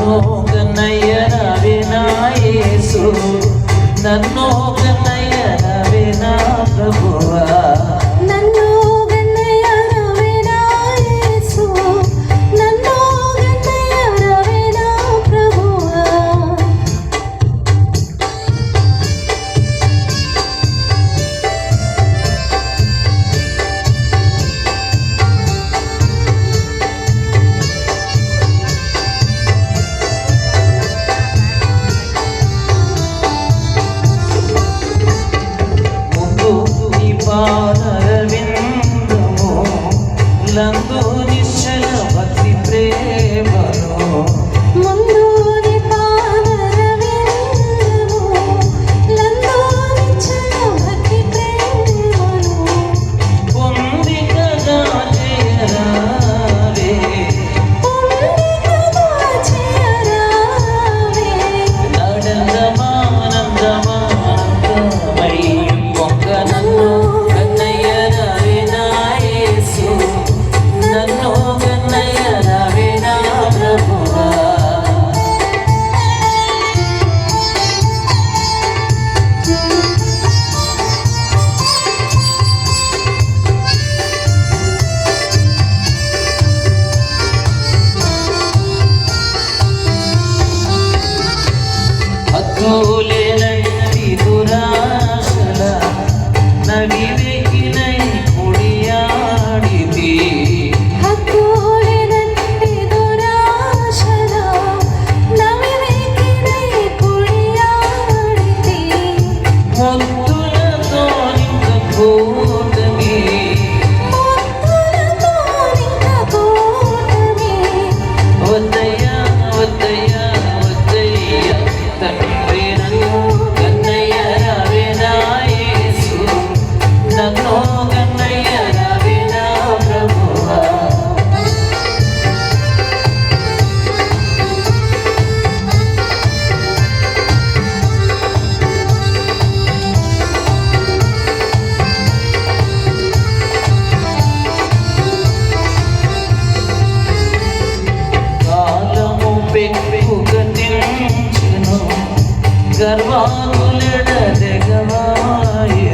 నన్నోక నయన వినాయేసు. నన్నోక ভুল గర్వాలు గవాయి